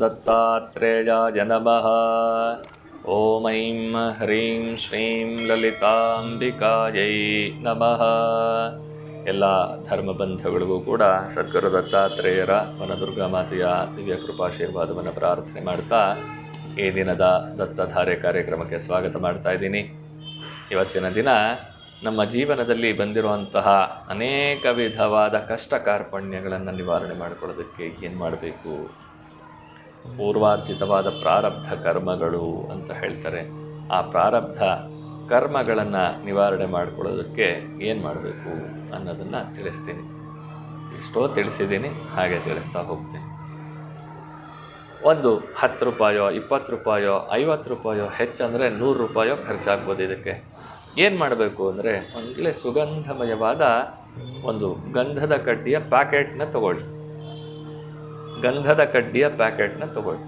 ದತ್ತಾತ್ರೇಯಾಯ ನಮಃ ಓಂ ಐಂ ಹ್ರೀಂ ಶ್ರೀಂ ಲಲಿತಾಂಬಿಕಾಯೈ ನಮಃ ಎಲ್ಲ ಧರ್ಮಬಂಧಗಳಿಗೂ ಕೂಡ ಸದ್ಗುರು ದತ್ತಾತ್ರೇಯರ ವನದುರ್ಗಾ ಮಾತೆಯ ದಿವ್ಯ ಕೃಪಾಶೀರ್ವಾದವನ್ನು ಪ್ರಾರ್ಥನೆ ಮಾಡ್ತಾ ಈ ದಿನದ ದತ್ತಧಾರೆ ಕಾರ್ಯಕ್ರಮಕ್ಕೆ ಸ್ವಾಗತ ಮಾಡ್ತಾ ಇದ್ದೀನಿ. ಇವತ್ತಿನ ದಿನ ನಮ್ಮ ಜೀವನದಲ್ಲಿ ಬಂದಿರುವಂತಹ ಅನೇಕ ವಿಧವಾದ ಕಷ್ಟ ಕಾರ್ಪಣ್ಯಗಳನ್ನು ನಿವಾರಣೆ ಮಾಡಿಕೊಳ್ಳೋದಕ್ಕೆ ಏನು ಮಾಡಬೇಕು? ಪೂರ್ವಾರ್ಜಿತವಾದ ಪ್ರಾರಬ್ಧ ಕರ್ಮಗಳು ಅಂತ ಹೇಳ್ತಾರೆ. ಆ ಪ್ರಾರಬ್ಧ ಕರ್ಮಗಳನ್ನು ನಿವಾರಣೆ ಮಾಡಿಕೊಳ್ಳೋದಕ್ಕೆ ಏನು ಮಾಡಬೇಕು ಅನ್ನೋದನ್ನು ತಿಳಿಸ್ತೀನಿ. ಎಷ್ಟೋ ತಿಳಿಸಿದ್ದೀನಿ, ಹಾಗೆ ತಿಳಿಸ್ತಾ ಹೋಗ್ತೀನಿ. ಒಂದು ಹತ್ತು ರೂಪಾಯೋ, ಇಪ್ಪತ್ತು ರೂಪಾಯೋ, ಐವತ್ತು ರೂಪಾಯೋ, ಹೆಚ್ಚಂದರೆ ನೂರು ರೂಪಾಯೋ ಖರ್ಚಾಗ್ಬೋದು ಇದಕ್ಕೆ. ಏನು ಮಾಡಬೇಕು ಅಂದರೆ, ಒಂದಲೇ ಸುಗಂಧಮಯವಾದ ಒಂದು ಗಂಧದ ಕಡ್ಡಿಯ ಪ್ಯಾಕೆಟ್ನ ತಗೊಳ್ಳಿ. ಗಂಧದ ಕಡ್ಡಿಯ ಪ್ಯಾಕೆಟ್ನ ತಗೊಳ್ಳಿ.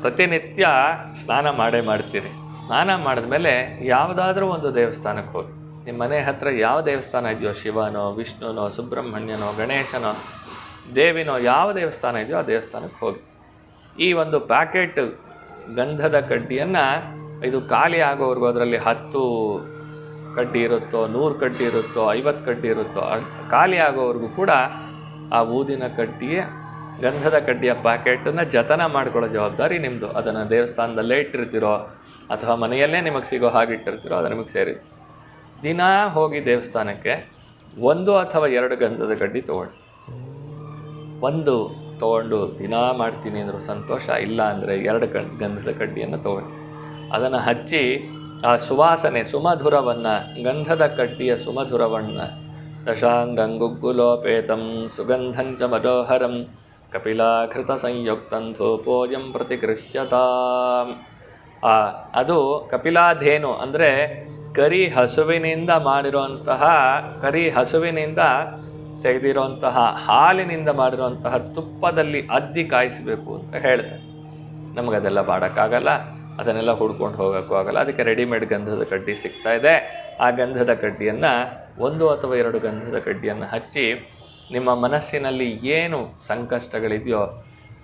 ಪ್ರತಿನಿತ್ಯ ಸ್ನಾನ ಮಾಡೇ ಮಾಡ್ತೀರಿ. ಸ್ನಾನ ಮಾಡಿದ ಮೇಲೆ ಯಾವುದಾದ್ರೂ ಒಂದು ದೇವಸ್ಥಾನಕ್ಕೆ ಹೋಗಿ. ನಿಮ್ಮ ಮನೆ ಹತ್ರ ಯಾವ ದೇವಸ್ಥಾನ ಇದೆಯೋ, ಶಿವನೋ, ವಿಷ್ಣುನೋ, ಸುಬ್ರಹ್ಮಣ್ಯನೋ, ಗಣೇಶನೋ, ದೇವಿನೋ, ಯಾವ ದೇವಸ್ಥಾನ ಇದೆಯೋ ಆ ದೇವಸ್ಥಾನಕ್ಕೆ ಹೋಗಿ. ಈ ಒಂದು ಪ್ಯಾಕೆಟ್ ಗಂಧದ ಕಡ್ಡಿಯನ್ನು ಇದು ಖಾಲಿ ಆಗೋವರೆಗೂ ಅದರಲ್ಲಿ ಹತ್ತು ಕಡ್ಡಿ ಇರುತ್ತೋ, ನೂರು ಕಡ್ಡಿ ಇರುತ್ತೋ, ಐವತ್ತು ಕಡ್ಡಿ ಇರುತ್ತೋ ಖಾಲಿ ಆಗೋವರೆಗೂ ಕೂಡ ಆ ಊದಿನ ಕಡ್ಡಿಯ, ಗಂಧದ ಕಡ್ಡಿಯ ಪ್ಯಾಕೆಟನ್ನು ಜತನ ಮಾಡ್ಕೊಳ್ಳೋ ಜವಾಬ್ದಾರಿ ನಿಮ್ಮದು ಅದನ್ನು ದೇವಸ್ಥಾನದಲ್ಲೇ ಇಟ್ಟಿರ್ತೀರೋ ಅಥವಾ ಮನೆಯಲ್ಲೇ ನಿಮಗೆ ಸಿಗೋ ಹಾಗೆ ಇಟ್ಟಿರ್ತೀರೋ ಅದು ನಿಮಗೆ ಸೇರಿ. ದಿನ ಹೋಗಿ ದೇವಸ್ಥಾನಕ್ಕೆ ಒಂದು ಅಥವಾ ಎರಡು ಗಂಧದ ಕಡ್ಡಿ ತೊಗೊಳ್ಳಿ. ಒಂದು ತೊಗೊಂಡು ದಿನ ಮಾಡ್ತೀನಿ ಅಂದರೂ ಸಂತೋಷ, ಇಲ್ಲ ಅಂದರೆ ಎರಡು ಕಡ್ ಗಂಧದ ಕಡ್ಡಿಯನ್ನು ತೊಗೊಳ್ಳಿ. ಅದನ್ನು ಹಚ್ಚಿ ಆ ಸುವಾಸನೆ, ಸುಮಧುರವನ್ನು, ಗಂಧದ ಕಡ್ಡಿಯ ಸುಮಧುರವನ್ನು ದಶಾಂಗಂಗುಗ್ಗುಲೋಪೇತಂ ಸುಗಂಧಂಚ ಮನೋಹರಂ ಕಪಿಲಾಕೃತ ಸಂಯುಕ್ತಂ ಧೂಪೋಯಂ ಪ್ರತಿಗೃಹ್ಯತಾಂ ಆ ಅದು ಕಪಿಲಾಧೇನು ಅಂದರೆ ಕರಿ ಹಸುವಿನಿಂದ ಮಾಡಿರುವಂತಹ, ಕರಿ ಹಸುವಿನಿಂದ ತೆಗೆದಿರುವಂತಹ, ಹಾಲಿನಿಂದ ಮಾಡಿರುವಂತಹ ತುಪ್ಪದಲ್ಲಿ ಅದ್ದಿ ಕಾಯಿಸಬೇಕು ಅಂತ ಹೇಳ್ತಾರೆ. ನಮಗದೆಲ್ಲ ಮಾಡೋಕ್ಕಾಗಲ್ಲ ಅದನ್ನೆಲ್ಲ ಹುಡ್ಕೊಂಡು ಹೋಗೋಕ್ಕೂ ಆಗಲ್ಲ. ಅದಕ್ಕೆ ರೆಡಿಮೇಡ್ ಗಂಧದ ಕಡ್ಡಿ ಸಿಗ್ತಾ ಇದೆ. ಆ ಗಂಧದ ಕಡ್ಡಿಯನ್ನು ಒಂದು ಅಥವಾ ಎರಡು ಗಂಧದ ಕಡ್ಡಿಯನ್ನು ಹಚ್ಚಿ ನಿಮ್ಮ ಮನಸ್ಸಿನಲ್ಲಿ ಏನು ಸಂಕಷ್ಟಗಳಿದೆಯೋ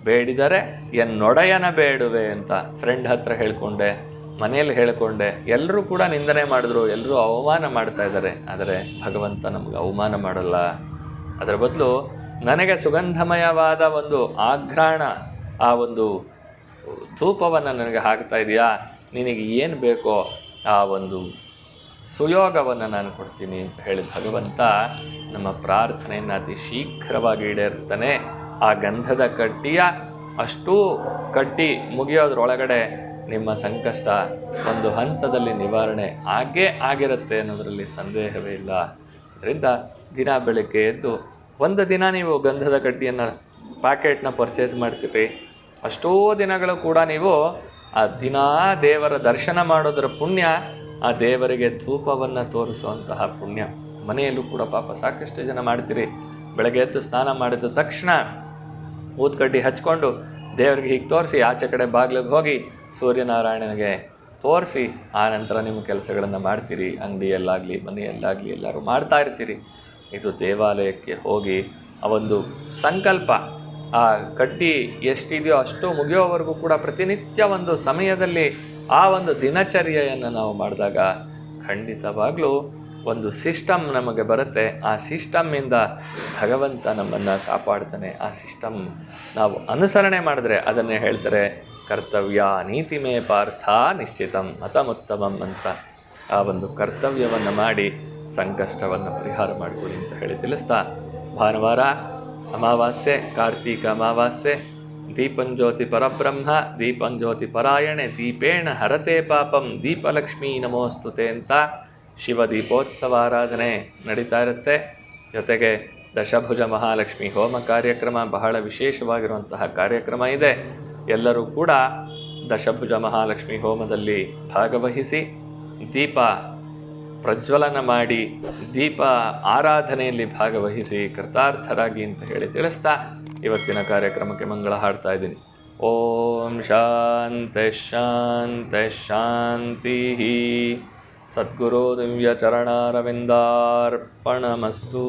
ಬೇಡಿದರೆ ಎನ್ನೊಡೆಯನ ಬೇಡುವೆ ಅಂತ ಫ್ರೆಂಡ್ ಹತ್ರ ಹೇಳ್ಕೊಂಡೆ, ಮನೆಯಲ್ಲಿ ಹೇಳ್ಕೊಂಡೆ. ಎಲ್ಲರೂ ಕೂಡ ನಿಂದನೆ ಮಾಡಿದ್ರು ಎಲ್ಲರೂ ಅವಮಾನ ಮಾಡ್ತಾ ಇದ್ದಾರೆ. ಆದರೆ ಭಗವಂತ ನಮಗೆ ಅವಮಾನ ಮಾಡಲ್ಲ. ಅದರ ಬದಲು ನನಗೆ ಸುಗಂಧಮಯವಾದ ಒಂದು ಆಘ್ರಾಣ, ಆ ಒಂದು ಧೂಪವನ್ನು ನನಗೆ ಹಾಕ್ತಾ ಇದೆಯಾ? ನಿನಗೆ ಏನು ಬೇಕೋ ಆ ಒಂದು ಸುಯೋಗವನ್ನು ನಾನು ಕೊಡ್ತೀನಿ ಅಂತ ಹೇಳಿ ಭಗವಂತ ನಮ್ಮ ಪ್ರಾರ್ಥನೆಯನ್ನು ಅತಿ ಶೀಘ್ರವಾಗಿ ಈಡೇರಿಸ್ತಾನೆ. ಆ ಗಂಧದ ಕಟ್ಟಿಯ ಅಷ್ಟೂ ಕಟ್ಟಿ ಮುಗಿಯೋದ್ರೊಳಗಡೆ ನಿಮ್ಮ ಸಂಕಷ್ಟ ಒಂದು ಹಂತದಲ್ಲಿ ನಿವಾರಣೆ ಆಗೇ ಆಗಿರುತ್ತೆ ಅನ್ನೋದರಲ್ಲಿ ಸಂದೇಹವೇ ಇಲ್ಲ. ಅದರಿಂದ ದಿನ ಬೆಳಗ್ಗೆ ಎದ್ದು ಒಂದು ದಿನ ನೀವು ಗಂಧದ ಕಡ್ಡಿಯನ್ನು ಪ್ಯಾಕೆಟ್ನ ಪರ್ಚೇಸ್ ಮಾಡ್ತೀರಿ. ಅಷ್ಟೋ ದಿನಗಳು ಕೂಡ ನೀವು ಆ ದಿನ ದೇವರ ದರ್ಶನ ಮಾಡೋದರ ಪುಣ್ಯ, ಆ ದೇವರಿಗೆ ಧೂಪವನ್ನು ತೋರಿಸುವಂತಹ ಪುಣ್ಯ. ಮನೆಯಲ್ಲೂ ಕೂಡ ಪಾಪ ಸಾಕಷ್ಟು ಜನ ಮಾಡ್ತೀರಿ. ಬೆಳಗ್ಗೆ ಎದ್ದು ಸ್ನಾನ ಮಾಡಿದ ತಕ್ಷಣ ಊದ್ಕಡ್ಡಿ ಹಚ್ಕೊಂಡು ದೇವರಿಗೆ ಹೀಗೆ ತೋರಿಸಿ, ಆಚೆ ಕಡೆ ಬಾಗಿಲಿಗೆ ಹೋಗಿ ಸೂರ್ಯನಾರಾಯಣನಿಗೆ ತೋರಿಸಿ, ಆ ನಂತರ ನಿಮ್ಮ ಕೆಲಸಗಳನ್ನು ಮಾಡ್ತೀರಿ. ಅಂಗಡಿಯಲ್ಲಾಗಲಿ, ಮನೆಯಲ್ಲಾಗಲಿ ಎಲ್ಲರೂ ಮಾಡ್ತಾ ಇರ್ತೀರಿ. ಇದು ದೇವಾಲಯಕ್ಕೆ ಹೋಗಿ ಆ ಒಂದು ಸಂಕಲ್ಪ. ಆ ಕಡ್ಡಿ ಎಷ್ಟಿದೆಯೋ ಅಷ್ಟು ಮುಗಿಯೋವರೆಗೂ ಕೂಡ ಪ್ರತಿನಿತ್ಯ ಒಂದು ಸಮಯದಲ್ಲಿ ಆ ಒಂದು ದಿನಚರ್ಯೆಯನ್ನು ನಾವು ಮಾಡಿದಾಗ ಖಂಡಿತವಾಗಲೂ ಒಂದು ಸಿಸ್ಟಮ್ ನಮಗೆ ಬರುತ್ತೆ. ಆ ಸಿಸ್ಟಮ್ಮಿಂದ ಭಗವಂತ ನಮ್ಮನ್ನು ಕಾಪಾಡ್ತಾನೆ. ಆ ಸಿಸ್ಟಮ್ ನಾವು ಅನುಸರಣೆ ಮಾಡಿದ್ರೆ ಅದನ್ನೇ ಹೇಳ್ತಾರೆ, ಕರ್ತವ್ಯ ನೀತಿಮೇ ಪಾರ್ಥ ನಿಶ್ಚಿತಂ ಮತಮುತ್ತಮಂ ಅಂತ ಆ ಒಂದು ಕರ್ತವ್ಯವನ್ನು ಮಾಡಿ ಸಂಕಷ್ಟವನ್ನು ಪರಿಹಾರ ಮಾಡಿಕೊಡಿ ಅಂತ ಹೇಳಿ ತಿಳಿಸ್ತಾ ಭಾನುವಾರ ಅಮಾವಾಸ್ಯೆ, ಕಾರ್ತೀಕ ಅಮಾವಾಸ್ಯೆ ದೀಪಂಜ್ಯೋತಿ ಪರಬ್ರಹ್ಮ ದೀಪಂಜ್ಯೋತಿ ಪರಾಯಣೆ, ದೀಪೇಣ ಹರತೆ ಪಾಪಂ, ದೀಪಲಕ್ಷ್ಮೀ ನಮೋಸ್ತುತೆ ಅಂತ ಶಿವ ದೀಪೋತ್ಸವ ಆರಾಧನೆ ನಡೀತಾ ಇರುತ್ತೆ. ಜೊತೆಗೆ ದಶಭುಜ ಮಹಾಲಕ್ಷ್ಮಿ ಹೋಮ ಕಾರ್ಯಕ್ರಮ ಬಹಳ ವಿಶೇಷವಾಗಿರುವಂತಹ ಕಾರ್ಯಕ್ರಮ ಇದೆ. ಎಲ್ಲರೂ ಕೂಡ ದಶಭುಜ ಮಹಾಲಕ್ಷ್ಮಿ ಹೋಮದಲ್ಲಿ ಭಾಗವಹಿಸಿ ದೀಪ ಪ್ರಜ್ವಲನ ಮಾಡಿ ದೀಪ ಆರಾಧನೆಯಲ್ಲಿ ಭಾಗವಹಿಸಿ ಕೃತಾರ್ಥರಾಗಿ ಅಂತ ಹೇಳಿ ತಿಳಿಸ್ತಾ ಇವತ್ತಿನ ಕಾರ್ಯಕ್ರಮಕ್ಕೆ ಮಂಗಳ ಹಾಡ್ತಾ ಇದ್ದೀನಿ. ಓಂ ಶಾಂತ ಶಾಂತ ಶಾಂತಿ ಸದ್ಗುರು ದಿವ್ಯ ಚರಣಾರವಿಂದಾರ್ಪಣಮಸ್ತು.